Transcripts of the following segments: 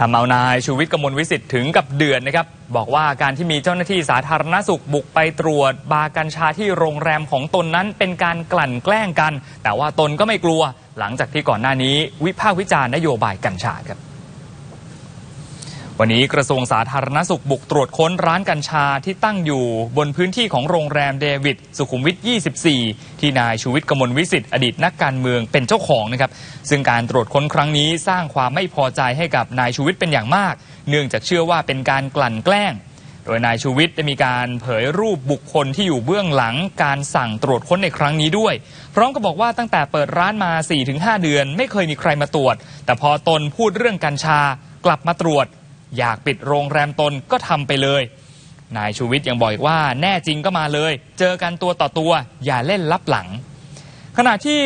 ทำเอานายชูวิทย์กมลวิสิทธิ์ถึงกับเดือนนะครับ บอกว่าการที่มีเจ้าหน้าที่สาธารณสุขบุกไปตรวจ บาร์กัญชาที่โรงแรมของตนนั้นเป็นการกลั่นแกล้งกัน แต่ว่าตนก็ไม่กลัว หลังจากที่ก่อนหน้านี้วิพากษ์วิจารณ์นโยบายกัญชาครับ วันนี้กระทรวงสาธารณสุขบุกตรวจค้นร้านกัญชาที่ตั้งอยู่บนพื้นที่ของโรงแรมเดวิดสุขุมวิท 24 ที่นายชูวิทย์กมลวิสิทธิ์อดีตนักการเมืองเป็นเจ้าของนะครับ ซึ่งการตรวจค้นครั้งนี้สร้างความไม่พอใจให้กับนายชูวิทย์เป็นอย่างมาก เนื่องจากเชื่อว่าเป็นการกลั่นแกล้ง โดยนายชูวิทย์ได้มีการเผยรูปบุคคลที่อยู่เบื้องหลังการสั่งตรวจค้นในครั้งนี้ด้วย พร้อมกับบอกว่าตั้งแต่เปิดร้านมา 4-5 เดือน ไม่เคยมีใครมาตรวจ แต่พอตนพูดเรื่องกัญชากลับมาตรวจ อยากปิดโรงแรมตนก็ทำไปเลย นายชูวิทย์ยังบอกอีกว่าแน่จริงก็มาเลย เจอกันตัวต่อตัว อย่าเล่นลับหลัง ขณะที่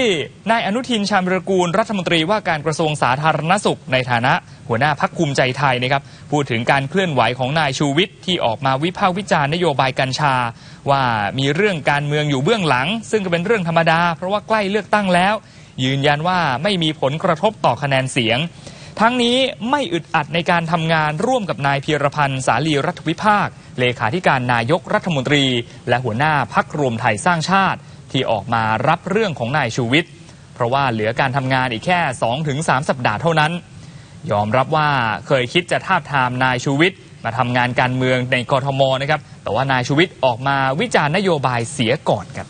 นายอนุทินชาญวิรกูลรัฐมนตรีว่าการกระทรวงสาธารณสุขในฐานะ หัวหน้าพักภูมิใจไทยนะครับพูดถึงการเคลื่อนไหวของนายชูวิทย์ที่ออกมาวิพากษ์วิจารณ์นโยบายกัญชา ว่ามีเรื่องการเมืองอยู่เบื้องหลัง ซึ่งก็เป็นเรื่องธรรมดา เพราะว่าใกล้เลือกตั้งแล้ว ยืนยันว่าไม่มีผลกระทบต่อคะแนนเสียง ทั้งนี้ไม่อึดอัดในการทำงานร่วมกับนายพีรพันธ์สาลีรัฐวิภาค เลขาธิการนายกรัฐมนตรี และหัวหน้าพักรวมไทยสร้างชาติ ที่ออกมารับเรื่องของนายชูวิทย์เพราะว่าเหลือการทำงานอีกแค่ 2-3 สัปดาห์เท่านั้น ยอมรับว่าเคยคิดจะทาบทามนายชูวิทย์มาทำงานการเมืองในกรทมนะครับแต่ว่านายชูวิทย์ออกมาวิจารณ์นโยบายเสียก่อนครับ